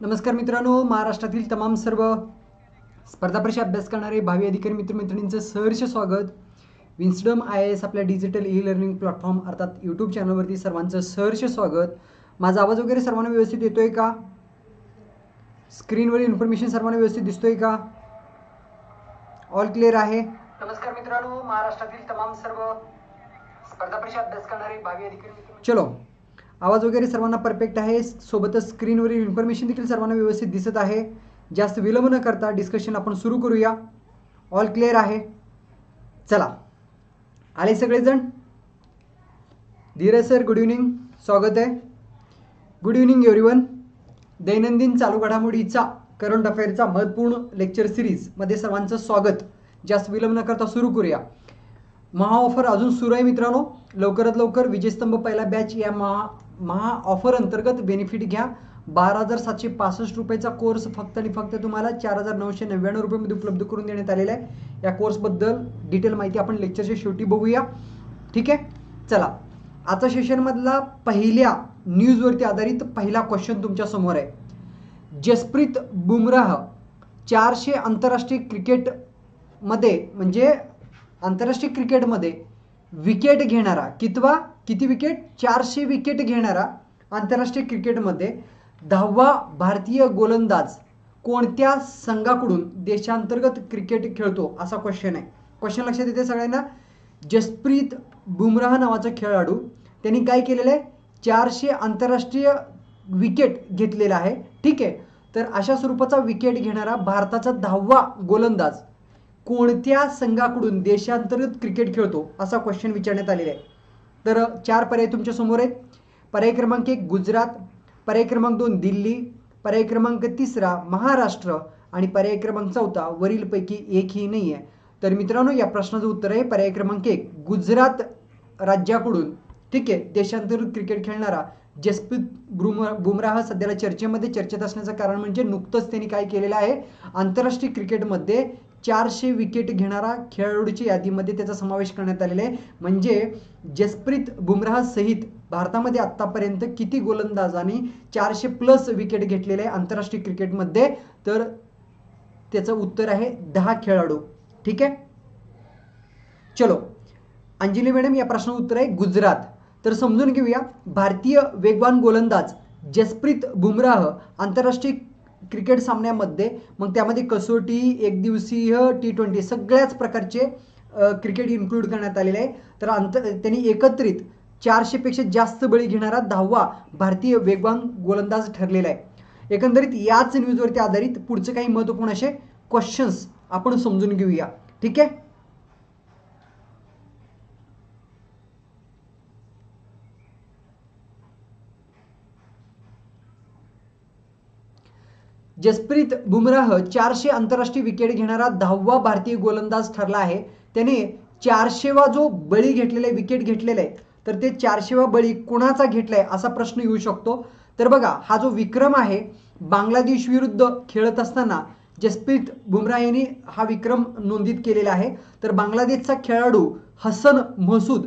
नमस्कार मित्रांनो महाराष्ट्रातील तमाम सर्व स्पर्धा परीक्षा अभ्यास करणारे भावी अधिकारी मित्रमैत्रिणींचं सहर्ष स्वागत. विन्स्डम आय एस आपल्या डिजिटल ई लर्निंग प्लॅटफॉर्म अर्थात यूट्यूब चॅनलवरती सर्वांचं सहर्ष स्वागत. माझा आवाज वगैरे सर्वांना व्यवस्थित येतोय का? स्क्रीनवर इन्फॉर्मेशन सर्वांना व्यवस्थित दिसतोय का? ऑल क्लिअर आहे? नमस्कार मित्रांनो महाराष्ट्रातील तमाम सर्व स्पर्धा परीक्षा अभ्यास करणारे भावी अधिकारी चलो. आवाज वगैरे सर्वांना परफेक्ट आहे. सोबतच स्क्रीनवरील इन्फॉर्मेशन देखील सर्वांना व्यवस्थित दिसत आहे. जास्त विलंब न करता डिस्कशन आपण सुरू करूया. ऑल क्लिअर आहे? चला. आले सगळेजण? धीरज सर गुड इव्हनिंग स्वागत आहे. गुड इव्हनिंग एव्हरीवन दैनंदिन चालू घडामोडीचा करंट अफेअरचा महत्त्वपूर्ण लेक्चर सिरीजमध्ये सर्वांचं स्वागत. जास्त विलंब न करता सुरू करूया. महा ऑफर अजून सुरू आहे मित्रांनो. लवकरात लवकर विजयस्तंभ पहिला बॅच या महा महा ऑफर अंतर्गत बेनिफिट घ्या. बारा हजार सातशे पासष्ट रुपयाचा कोर्स फक्त आणि फक्त तुम्हाला चार हजार नऊशे नव्याण्णव रुपयामध्ये उपलब्ध करून देण्यात आलेला आहे. या कोर्सबद्दल डिटेल माहिती आपण लेक्चरच्या शेवटी बघूया. ठीक आहे? चला. आजच्या सेशनमधला पहिल्या न्यूजवरती आधारित पहिला क्वेश्चन तुमच्यासमोर आहे. जसप्रीत बुमराह चारशे आंतरराष्ट्रीय क्रिकेटमध्ये म्हणजे आंतरराष्ट्रीय क्रिकेटमध्ये विकेट घेणारा कितवा? किती विकेट? चारशे विकेट घेणारा आंतरराष्ट्रीय क्रिकेटमध्ये दहावा भारतीय गोलंदाज कोणत्या संघाकडून देशांतर्गत क्रिकेट खेळतो असा क्वेश्चन आहे. क्वेश्चन लक्षात येते सगळ्यांना? जसप्रीत बुमराह नावाचा खेळाडू त्यांनी काय केलेलं आहे? चारशे आंतरराष्ट्रीय विकेट घेतलेला आहे. ठीक आहे. तर अशा स्वरूपाचा विकेट घेणारा भारताचा दहावा गोलंदाज कोणत्या संघाकडून देशांतर्गत क्रिकेट खेळतो असा क्वेश्चन विचारण्यात आलेला आहे. तर चार पर्याय तुमच्यासमोर आहेत. पर्याय क्रमांक एक गुजरात. पर्याय क्रमांक दोन दिल्ली. पर्याय क्रमांक तिसरा महाराष्ट्र. आणि पर्याय क्रमांक चौथा वरीलपैकी एकही नाही आहे तर मित्रांनो या प्रश्नाचं उत्तर आहे. पर्याय क्रमांक एक गुजरात राज्याकडून ठीक आहे देशांतर्गत क्रिकेट खेळणारा जसप्रीत बुमरा बुमराह सध्याला चर्चेमध्ये चर्चेत असण्याचं कारण म्हणजे नुकतंच त्यांनी काय केलेलं आहे? आंतरराष्ट्रीय क्रिकेटमध्ये चारशे विकेट घेणारा खेळाडूच्या यादीमध्ये त्याचा समावेश करण्यात आलेला आहे. म्हणजे जसप्रीत बुमराह सहित भारतामध्ये आत्तापर्यंत किती गोलंदाजांनी चारशे प्लस विकेट घेतलेले आहे आंतरराष्ट्रीय क्रिकेटमध्ये? तर त्याचं उत्तर आहे दहा खेळाडू. ठीक आहे? चलो. अंजली मॅडम या प्रश्नाचं उत्तर आहे गुजरात. तर समजून घेऊया भारतीय वेगवान गोलंदाज जसप्रीत बुमराह आंतरराष्ट्रीय क्रिकेट सामन्यामध्ये मग त्यामध्ये कसोटी एकदिवसीय टी ट्वेंटी सगळ्याच प्रकारचे क्रिकेट इन्क्लूड करण्यात आलेले आहे. तर अंत त्यांनी एकत्रित चारशेपेक्षा जास्त बळी घेणारा दहावा भारतीय वेगवान गोलंदाज ठरलेला आहे. एकंदरीत याच न्यूजवरती आधारित पुढचे काही महत्त्वपूर्ण असे क्वेश्चन्स आपण समजून घेऊया. ठीक आहे? जसप्रीत बुमराह चारशे आंतरराष्ट्रीय विकेट घेणारा दहावा भारतीय गोलंदाज ठरला आहे. त्याने चारशेवा जो बळी घेतलेला आहे विकेट घेतलेला आहे तर ते चारशेवा बळी कोणाचा आहे असा प्रश्न येऊ शकतो. तर बघा हा जो विक्रम आहे बांगलादेश विरुद्ध खेळत असताना जसप्रीत बुमराह यांनी हा विक्रम नोंदीत केलेला आहे. तर बांगलादेशचा खेळाडू हसन महसूद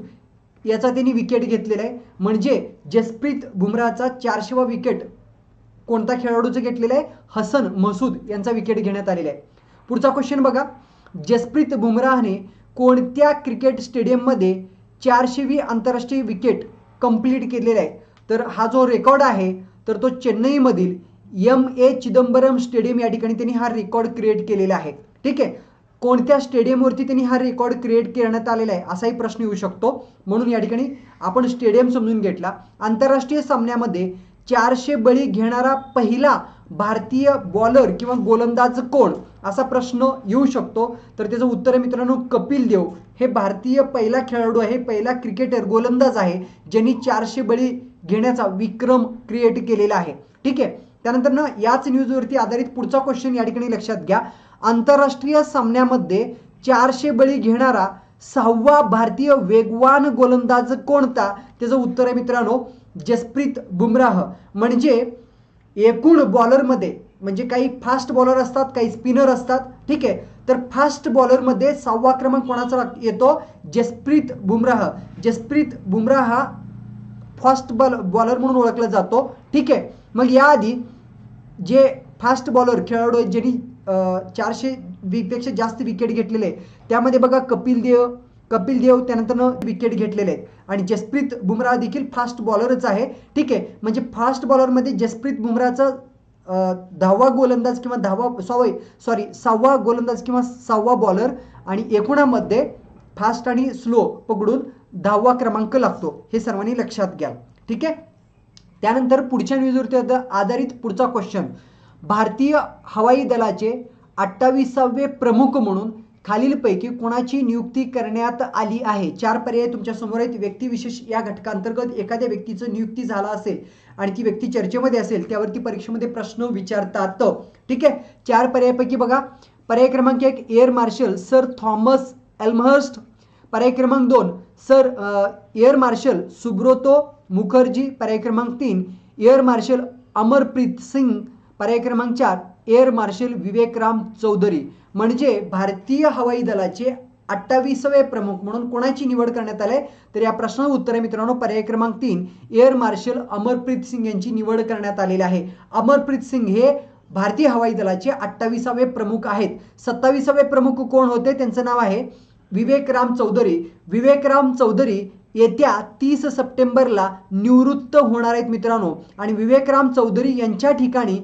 याचा त्यांनी विकेट घेतलेला आहे. म्हणजे जसप्रीत बुमराहचा चारशेवा विकेट कोणता खेळाडूचं घेतलेलं आहे? हसन मसूद यांचा विकेट घेण्यात आलेला आहे. पुढचा क्वेश्चन बघा. जसप्रीत बुमराहने कोणत्या क्रिकेट स्टेडियममध्ये चारशेवी आंतरराष्ट्रीय विकेट कंप्लीट केलेला आहे? तर हा जो रेकॉर्ड आहे तर तो चेन्नईमधील एम ए चिदंबरम स्टेडियम या ठिकाणी त्यांनी हा रेकॉर्ड क्रिएट केलेला आहे. ठीक आहे? कोणत्या स्टेडियमवरती त्यांनी हा रेकॉर्ड क्रिएट करण्यात आलेला आहे? असाही प्रश्न येऊ शकतो. म्हणून या ठिकाणी आपण स्टेडियम समजून घेतला. आंतरराष्ट्रीय सामन्यामध्ये चारशे बळी घेणारा पहिला भारतीय बॉलर किंवा गोलंदाज कोण? असा प्रश्न येऊ शकतो. तर त्याचं उत्तर आहे मित्रांनो कपिल देव. हे भारतीय पहिला खेळाडू आहे पहिला क्रिकेटर गोलंदाज आहे ज्यांनी चारशे बळी घेण्याचा विक्रम क्रिएट केलेला आहे. ठीक आहे? त्यानंतर ना याच न्यूजवरती आधारित पुढचा क्वेश्चन या ठिकाणी लक्षात घ्या. आंतरराष्ट्रीय सामन्यामध्ये चारशे बळी घेणारा सहावा भारतीय वेगवान गोलंदाज कोणता? त्याचं उत्तर आहे मित्रांनो जसप्रीत बुमराह म्हणजे एकूण बॉलरमध्ये म्हणजे काही फास्ट बॉलर असतात काही स्पिनर असतात ठीक आहे? तर फास्ट बॉलरमध्ये सहावा क्रमांक कोणाचा येतो? जसप्रीत बुमराह. जसप्रीत बुमराह हा फास्ट बॉल बॉलर म्हणून ओळखला जातो ठीक आहे? मग याआधी जे फास्ट बॉलर खेळाडू आहेत ज्यांनी चारशे पेक्षा जास्त विकेट घेतलेले आहे. त्यामध्ये बघा कपिल देव कपिल देव त्यानंतरनं विकेट घेतलेले आहेत. आणि जसप्रीत बुमराह देखील फास्ट बॉलरच आहे. ठीक आहे. म्हणजे फास्ट बॉलरमध्ये जसप्रीत बुमराहचा दहावा गोलंदाज किंवा दहावा सॉरी सॉरी सहावा गोलंदाज किंवा सहावा बॉलर आणि एकूणामध्ये फास्ट आणि स्लो पकडून दहावा क्रमांक लागतो. हे सर्वांनी लक्षात घ्या. ठीक आहे? त्यानंतर पुढच्या न्यूजवरती आधारित पुढचा क्वेश्चन भारतीय हवाई दलाचे अठ्ठावीसावे प्रमुख म्हणून खालीलपैकी कोणाची नियुक्ती करण्यात आली आहे? चार पर्याय तुमच्यासमोर आहेत. व्यक्तिविशेष या घटकांतर्गत एखाद्या व्यक्तीचं नियुक्ती झाला असेल आणि ती व्यक्ती चर्चेमध्ये असेल त्यावरती परीक्षेमध्ये प्रश्न विचारतात. ठीक आहे? चार पर्यायापैकी बघा. पर्याय क्रमांक एक air marshal sir Thomas Elmhurst. पर्याय क्रमांक दोन sir air marshal Subroto Mukherjee. पर्याय क्रमांक तीन एअर मार्शल अमरप्रीत सिंग. पर्याय क्रमांक चार एअर मार्शल विवेकराम चौधरी म्हणजे भारतीय हवाई दलाचे अठ्ठावीसावे प्रमुख म्हणून कोणाची निवड करण्यात आली? तर या प्रश्नाचं उत्तर आहे मित्रांनो पर्याय क्रमांक तीन एअर मार्शल अमरप्रीत सिंग यांची निवड करण्यात आलेली आहे. अमरप्रीत सिंग हे भारतीय हवाई दलाचे अठ्ठावीसावे प्रमुख आहेत. सत्तावीसावे प्रमुख कोण होते? त्यांचं नाव आहे विवेकराम चौधरी. विवेकराम चौधरी येत्या तीस सप्टेंबरला निवृत्त होणार आहेत मित्रांनो. आणि विवेकराम चौधरी यांच्या ठिकाणी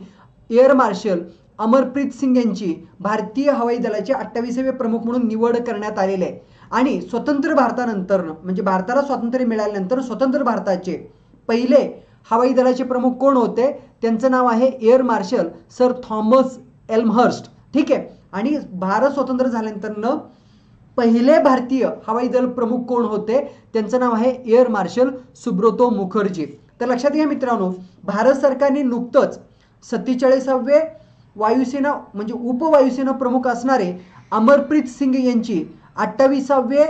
एअर मार्शल अमरप्रीत सिंग यांची भारतीय हवाई दलाचे अठ्ठावीसावे प्रमुख म्हणून निवड करण्यात आलेले आहे. आणि स्वतंत्र भारतानंतर म्हणजे भारताला स्वातंत्र्य मिळाल्यानंतर स्वतंत्र भारताचे पहिले हवाई दलाचे प्रमुख कोण होते? त्यांचं नाव आहे air marshal sir Thomas Elmhurst. ठीक आहे? आणि भारत स्वतंत्र झाल्यानंतर पहिले भारतीय हवाई दल प्रमुख कोण होते? त्यांचं नाव आहे एअर मार्शल सुब्रतो मुखर्जी. तर लक्षात घ्या मित्रांनो भारत सरकारने नुकतंच सत्तेचाळीसावे वायुसेना म्हणजे उपवायुसेना प्रमुख असणारे अमरप्रीत सिंग यांची अठ्ठावीसावे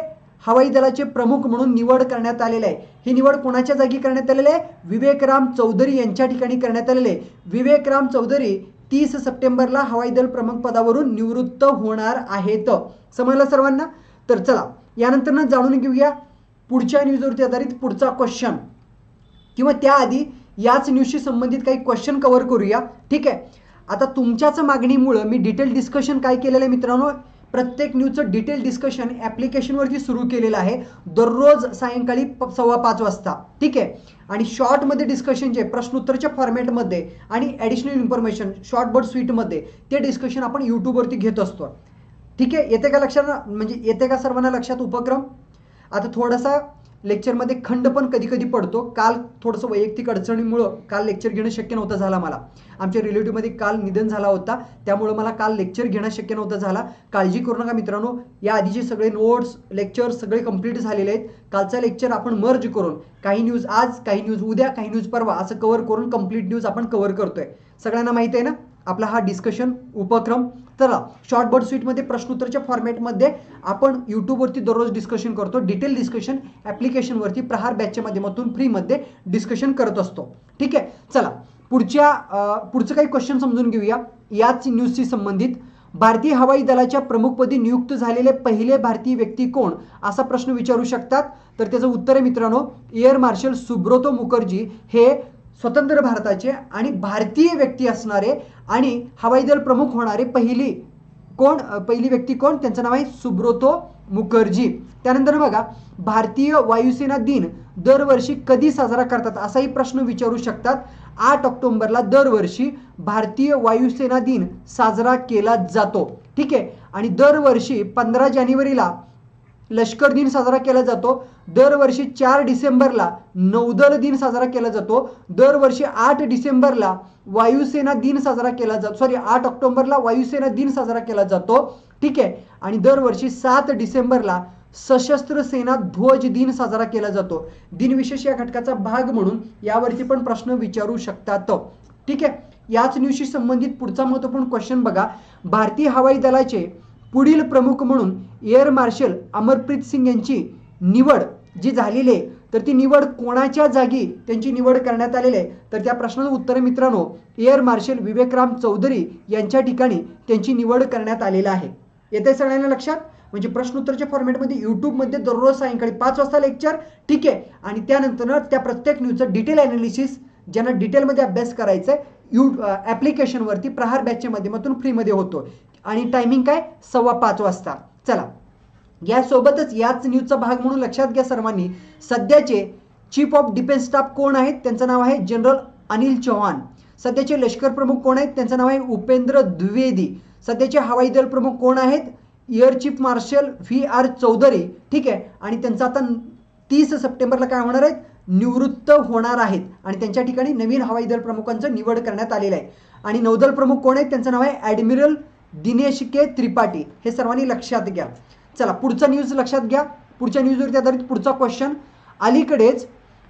हवाई दलाचे प्रमुख म्हणून निवड करण्यात आलेले आहे. ही निवड कोणाच्या जागी करण्यात आलेली आहे? विवेकराम चौधरी यांच्या ठिकाणी करण्यात आलेले आहे. विवेकराम चौधरी तीस सप्टेंबरला हवाई दल प्रमुख पदावरून निवृत्त होणार आहेत. समजलं सर्वांना? तर चला यानंतर जाणून घेऊया पुढच्या न्यूजवरती आधारित पुढचा क्वेश्चन किंवा त्याआधी याच न्यूजशी संबंधित काही क्वेश्चन कव्हर करूया. ठीक आहे? आता तुमच्याच मागणीमुळं मी डिटेल डिस्कशन काय केलेलं आहे मित्रांनो? प्रत्येक न्यूजचं डिटेल डिस्कशन ॲप्लिकेशनवरती सुरू केलेलं आहे. दररोज सायंकाळी प- सव्वा पाच वाजता. ठीक आहे? आणि शॉर्टमध्ये डिस्कशन जे प्रश्नोत्तरच्या फॉर्मॅटमध्ये आणि ॲडिशनल इन्फॉर्मेशन शॉर्ट बर्ड स्वीटमध्ये ते डिस्कशन आपण यूट्यूबवरती घेत असतो. ठीक आहे? येते का लक्षात म्हणजे येते का सर्वांना लक्षात उपक्रम? आता थोडासा लेक्चरमध्ये खंड पण कधी कधी पडतो. काल थोडंसं वैयक्तिक अडचणीमुळं काल लेक्चर घेणं शक्य नव्हतं झाला मला. आमच्या रिलेटिव्हमध्ये काल निधन झाला होता. त्यामुळं मला काल लेक्चर घेणं शक्य नव्हतं झाला. काळजी करू नका मित्रांनो. या आधीचे सगळे नोट्स लेक्चर सगळे कंप्लीट झालेले आहेत. कालचा लेक्चर आपण मर्ज करून काही न्यूज आज काही न्यूज उद्या काही न्यूज परवा असं कव्हर करून कंप्लीट न्यूज आपण कव्हर करतोय. सगळ्यांना माहिती आहे ना? आपला हा डिस्कशन उपक्रम चला शॉर्टबर्ड स्वीटमध्ये प्रश्नोत्तरच्या फॉर्मॅटमध्ये आपण यूट्यूबवरती दररोज डिस्कशन करतो. डिटेल डिस्कशन ॲप्लिकेशनवरती प्रहार बॅचच्या माध्यमातून फ्रीमध्ये डिस्कशन करत असतो. ठीक आहे? चला. पुढच्या पुढचं काही क्वेश्चन समजून घेऊया. याच न्यूजशी संबंधित. भारतीय हवाई दलाच्या प्रमुखपदी नियुक्त झालेले पहिले भारतीय व्यक्ती कोण? असा प्रश्न विचारू शकतात. तर त्याचं उत्तर आहे मित्रांनो एअर मार्शल सुब्रोतो मुखर्जी. हे स्वतंत्र भारताचे आणि भारतीय व्यक्ती असणारे आणि हवाई दल प्रमुख होणारे पहिली कोण पहिली व्यक्ती कोण? त्यांचं नाव आहे सुब्रोतो मुखर्जी. त्यानंतर बघा भारतीय वायुसेना दिन दरवर्षी कधी साजरा करतात असाही प्रश्न विचारू शकतात. आठ ऑक्टोबरला दरवर्षी भारतीय वायुसेना दिन साजरा केला जातो. ठीक आहे? आणि दरवर्षी पंधरा जानेवारीला लष्कर दिन साजरा केला जातो. दरवर्षी चार डिसेंबरला नौदल दिन साजरा केला जातो. दरवर्षी आठ डिसेंबरला वायुसेना दिन साजरा केला जातो. सॉरी आठ ऑक्टोबरला वायुसेना दिन साजरा केला जातो. ठीक आहे? आणि दरवर्षी सात डिसेंबरला सशस्त्र सेना ध्वज दिन साजरा केला जातो. दिनविशेष या घटकाचा भाग म्हणून यावरती पण प्रश्न विचारू शकतात. ठीक आहे? याच न्यूजशी संबंधित पुढचा महत्त्वपूर्ण क्वेश्चन बघा. भारतीय हवाई दलाचे पुढील प्रमुख म्हणून एअर मार्शल अमरप्रीत सिंग यांची निवड जी झालेली आहे तर ती निवड कोणाच्या जागी त्यांची निवड करण्यात आलेली आहे? तर त्या प्रश्नाचं उत्तर मित्रांनो एअर मार्शल विवेकराम चौधरी यांच्या ठिकाणी त्यांची निवड करण्यात आलेली आहे. येते सगळ्यांना लक्षात? म्हणजे प्रश्नोत्तरच्या फॉर्मॅटमध्ये यूट्यूबमध्ये दररोज सायंकाळी पाच वाजता लेक्चर ठीक आहे? आणि त्यानंतर त्या प्रत्येक न्यूजचं डिटेल ॲनालिसिस ज्यांना डिटेलमध्ये अभ्यास करायचा आहे यू ॲप्लिकेशनवरती प्रहार बॅचच्या माध्यमातून फ्रीमध्ये होतो आणि टायमिंग काय? सव्वा पाच वाजता. चला. यासोबतच याच न्यूजचा भाग म्हणून लक्षात घ्या सर्वांनी. सध्याचे चीफ ऑफ डिफेन्स स्टाफ कोण आहेत? त्यांचं नाव आहे जनरल अनिल चौहान. सध्याचे लष्कर प्रमुख कोण आहेत? त्यांचं नाव आहे उपेंद्र द्विवेदी. सध्याचे हवाई दल प्रमुख कोण आहेत? Air chief marshal V R Chaudhari. ठीक आहे? आणि त्यांचं आता तीस सप्टेंबरला काय होणार आहेत निवृत्त होणार आहेत. आणि त्यांच्या ठिकाणी नवीन हवाई दल प्रमुखांचं निवड करण्यात आलेलं आहे. आणि नौदल प्रमुख कोण आहेत? त्यांचं नाव आहे ॲडमिरल दिनेश के त्रिपाठी हे सर्वांनी लक्षात घ्या. चला पुढचा न्यूज लक्षात घ्या. पुढच्या न्यूजवरती आधारित पुढचा क्वेश्चन अलीकडेच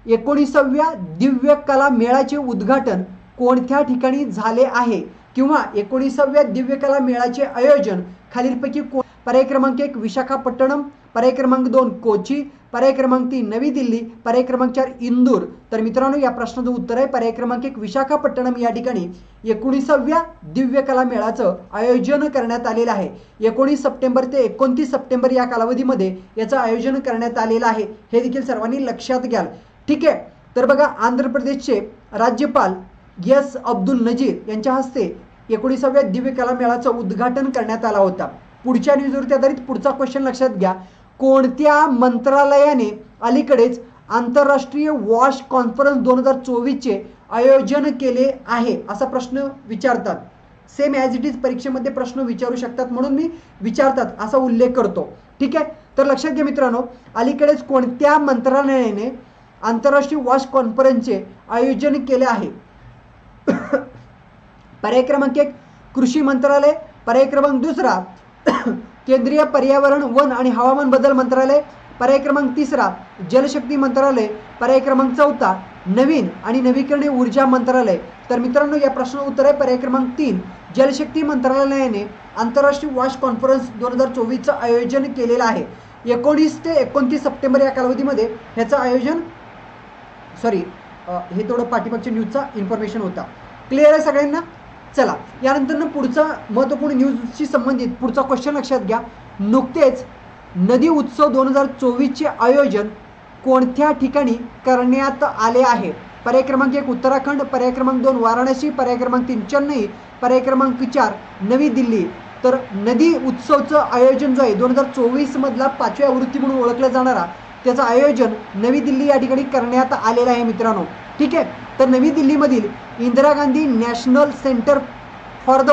एकोणीसाव्या दिव्य कला मेळाचे उद्घाटन कोणत्या ठिकाणी झाले आहे? किंवा एकोणीसाव्या दिव्य कला मेळाचे आयोजन खालीलपैकी कोण पर्याय क्रमांक एक विशाखापट्टणम पर्याय क्रमांक दोन कोची पर्याय क्रमांक तीन नवी दिल्ली पर्याय क्रमांक चार इंदूर. तर मित्रांनो या प्रश्नाचं उत्तर आहे. पर्याय क्रमांक एक विशाखापट्टणम या ठिकाणी एकोणीसाव्या दिव्य कला मेळाचं आयोजन करण्यात आलेलं आहे. एकोणीस सप्टेंबर ते एकोणतीस सप्टेंबर या कालावधीमध्ये याचं आयोजन करण्यात आलेलं आहे. हे देखील सर्वांनी लक्षात घ्याल. ठीक आहे. तर बघा आंध्र प्रदेशचे राज्यपाल एस अब्दुल नजीर यांच्या हस्ते एकोणीसाव्या दिव्य कला मेळाचं उद्घाटन करण्यात आला होता. पुढच्या न्यूजवरती आधारित पुढचा क्वेश्चन लक्षात घ्या. कोणत्या मंत्रालयाने अलीकडेच आंतरराष्ट्रीय वॉश कॉन्फरन्स दोन हजार चोवीसचे आयोजन केले आहे? असा प्रश्न विचारतात. सेम ॲज इट इज परीक्षेमध्ये प्रश्न विचारू शकतात म्हणून मी विचारतात असा उल्लेख करतो. ठीक आहे? तर लक्षात घ्या मित्रांनो अलीकडेच कोणत्या मंत्रालयाने आंतरराष्ट्रीय वॉश कॉन्फरन्सचे आयोजन केले आहे? पर्याय क्रमांक एक कृषी मंत्रालय. पर्याय क्रमांक दुसरा केंद्रीय पर्यावरण वन आणि हवामान बदल मंत्रालय पर्याय क्रमांक तिसरा जलशक्ती मंत्रालय पर्याय क्रमांक चौथा नवीन आणि नवीकरणीय ऊर्जा मंत्रालय. तर मित्रांनो या प्रश्न उत्तर आहे. पर्याय क्रमांक तीन जलशक्ती मंत्रालयाने आंतरराष्ट्रीय वॉश कॉन्फरन्स दोन हजार चोवीसचं आयोजन केलेलं आहे. एकोणीस ते एकोणतीस सप्टेंबर या कालावधीमध्ये ह्याचं आयोजन सॉरी हे थोडं पाठीमागच्या न्यूजचा इन्फॉर्मेशन होता. क्लिअर आहे सगळ्यांना? चला यानंतर पुढचा महत्त्वपूर्ण न्यूजशी संबंधित पुढचा क्वेश्चन लक्षात घ्या. नुकतेच नदी उत्सव दोन हजार चोवीसचे आयोजन कोणत्या ठिकाणी करण्यात आले आहे? पर्याय क्रमांक एक उत्तराखंड पर्याय क्रमांक दोन वाराणसी पर्याय क्रमांक तीन चेन्नई पर्याय क्रमांक चार नवी दिल्ली. तर नदी उत्सवचं आयोजन जो आहे दोन हजार चोवीसमधला पाचव्या आवृत्ती म्हणून ओळखला जाणारा त्याचं आयोजन नवी दिल्ली या ठिकाणी करण्यात आलेलं आहे मित्रांनो. ठीक आहे? तर नवी दिल्लीमधील Indira Gandhi national centre for the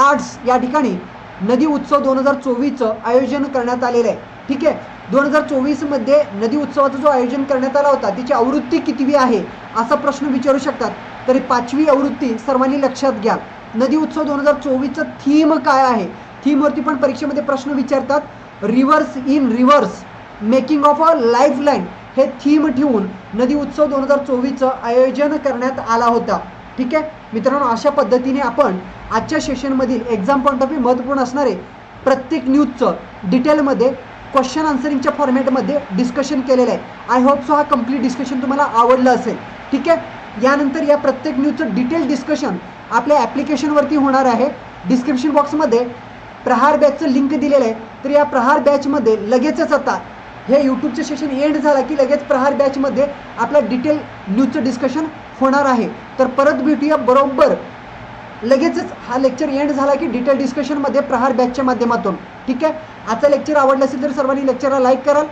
arts या ठिकाणी नदी उत्सव दोन हजार चोवीसचं आयोजन करण्यात आलेलं आहे. ठीक आहे? दोन हजार चोवीसमध्ये नदी उत्सवाचा जो आयोजन करण्यात आला होता तिची आवृत्ती कितवी आहे असा प्रश्न विचारू शकतात. तरी पाचवी आवृत्ती सर्वांनी लक्षात घ्या. नदी उत्सव दोन हजार चोवीसचं थीम काय आहे? थीमवरती पण परीक्षेमध्ये प्रश्न विचारतात. Rivers in rivers making of a life line हे थीम ठेवून नदी उत्सव दोन हजार चोवीसचं आयोजन करण्यात आला होता. ठीक आहे? मित्रांनो अशा पद्धतीने आपण आजच्या सेशनमधील एक्झाम पॉईंट ऑफ व्ह्यू महत्त्वपूर्ण असणारे प्रत्येक न्यूजचं डिटेलमध्ये क्वेश्चन आन्सरिंगच्या फॉर्मॅटमध्ये डिस्कशन केलेलं आहे. आय होप सो हा कंप्लीट डिस्कशन तुम्हाला आवडलं असेल. ठीक आहे? यानंतर या प्रत्येक न्यूजचं डिटेल डिस्कशन आपल्या ॲप्लिकेशनवरती होणार आहे. डिस्क्रिप्शन बॉक्समध्ये प्रहार बॅचचं लिंक दिलेलं आहे. तर या प्रहार बॅचमध्ये लगेचच आता हे यूट्यूबचं सेशन एंड झाला की लगेच प्रहार बॅचमध्ये आपला डिटेल न्यूजचं डिस्कशन होणार आहे. तर परत भेटूया बरोबर. लगेचच हा लेक्चर एंड झाला की डिटेल डिस्कशनमध्ये प्रहार बॅचच्या माध्यमातून. ठीक आहे? आजचा लेक्चर आवडलं असेल तर सर्वांनी लेक्चरला लाईक कराल.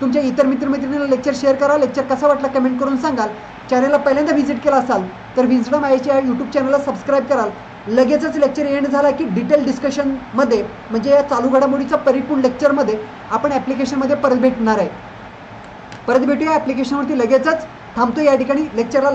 तुमच्या इतर मित्रमैत्रिणींना लेक्चर शेअर करा. लेक्चर कसा वाटला कमेंट करून सांगाल. चॅनलला पहिल्यांदा व्हिजिट केला असाल तर विजडम आयच्या यूट्यूब चॅनलला सबस्क्राईब कराल. लगेचच लेक्चर एंड झाला की डिटेल डिस्कशनमध्ये म्हणजे या चालू घडामोडीचा परिपूर्ण लेक्चरमध्ये आपण ॲप्लिकेशनमध्ये परत भेटणार आहे. परत भेटूया ॲप्लिकेशनवरती लगेचच. थांबतो या ठिकाणी. लेक्चरला